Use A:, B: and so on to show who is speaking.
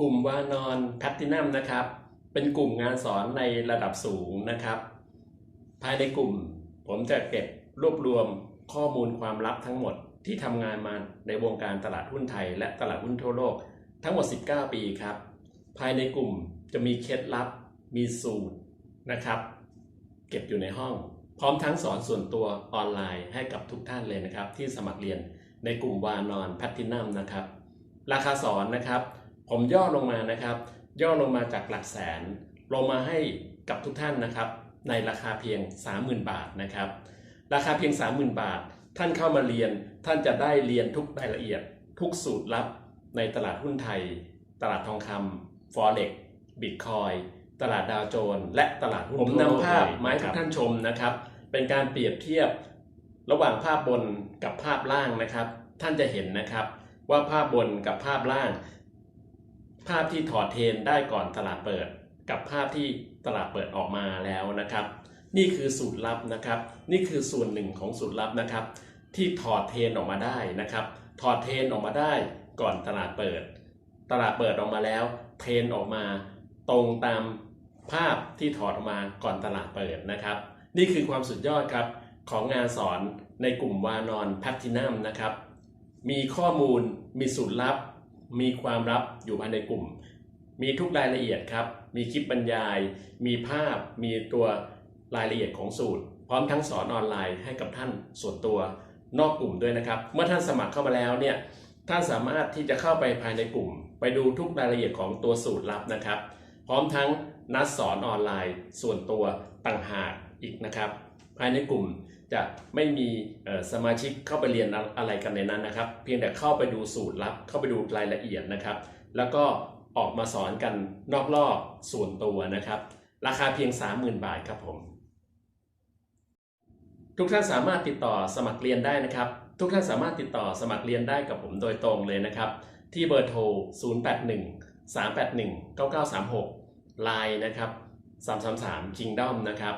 A: กลุ่มวานอนแพตตินัมนะครับ เป็นกลุ่มงานสอนในระดับสูงนะครับ ภายในกลุ่ม ผมจะเก็บรวบรวมข้อมูลความลับทั้งหมดที่ทำงานมาในวงการตลาดหุ้นไทย และตลาดหุ้นทั่วโลกทั้งหมด 19 ปีครับ ภายในกลุ่มจะมีเคล็ดลับ มีสูตรนะครับ เก็บอยู่ในห้อง พร้อมทั้งสอนส่วนตัวออนไลน์ให้กับทุกท่านเลยนะครับ ที่สมัครเรียนในกลุ่มวานอนแพตตินัมนะครับ ราคาสอนนะครับ ผมย่อลงมานะครับ ย่อลงมาจากหลักแสน ลงมาให้กับทุกท่านนะครับ ในราคาเพียง 30,000 บาทนะครับ ราคาเพียง 30,000 บาท ท่านเข้ามาเรียน ท่านจะได้เรียนทุกรายละเอียด ทุกสูตรลับในตลาดหุ้นไทย ตลาดทองคำฟอเร็กบิตคอยตลาดดาวโจนส์และตลาดหุ้นผมนำภาพมาให้ทุกท่านชมนะครับ เป็นการเปรียบเทียบระหว่างภาพบนกับภาพล่างนะครับ ท่านจะเห็นนะครับว่าภาพบนกับภาพล่าง ภาพที่ถอดเทรนได้ก่อนตลาดเปิด กับภาพที่ตลาดเปิดออกมาแล้วนะครับ นี่คือสูตรลับนะครับ นี่คือส่วนหนึ่งของสูตรลับนะครับ ที่ถอดเทรนออกมาได้นะครับ ถอดเทรนออกมาได้ก่อนตลาดเปิด ตลาดเปิดออกมาแล้ว เทรนออกมา ตรงตามภาพที่ถอดออกมาก่อนตลาดเปิดนะครับ นี่คือความสุดยอดครับของงานสอนในกลุ่มวานอนแพทตินัมนะครับ มีข้อมูลมีสูตรลับ มีความลับอยู่ภายในกลุ่ม มีทุกรายละเอียดครับ มีคลิปบรรยาย มีภาพ มีตัวรายละเอียดของสูตร พร้อมทั้งสอนออนไลน์ให้กับท่านส่วนตัวนอกกลุ่มด้วยนะครับ เมื่อท่านสมัครเข้ามาแล้วเนี่ย ท่านสามารถที่จะเข้าไปภายในกลุ่ม ไปดูทุกรายละเอียดของตัวสูตรลับนะครับ พร้อมทั้งนัดสอนออนไลน์ ส่วนตัวต่างหากอีกนะครับ ภายในกลุ่ม จะไม่มีสมาชิกเข้าไปเรียนอะไรกันในนั้นนะครับ เพียงแต่เข้าไปดูสูตรลับ เข้าไปดูรายละเอียดนะครับ แล้วก็ออกมาสอนกันนอกรอบส่วนตัวนะครับ ราคาเพียง 30,000 บาทครับผม ทุกท่านสามารถติดต่อสมัครเรียนได้นะครับ ทุกท่านสามารถติดต่อสมัครเรียนได้กับผมโดยตรงเลยนะครับ ที่เบอร์โทร 081 381 9936 Line นะครับ 333 Kingdom นะครับ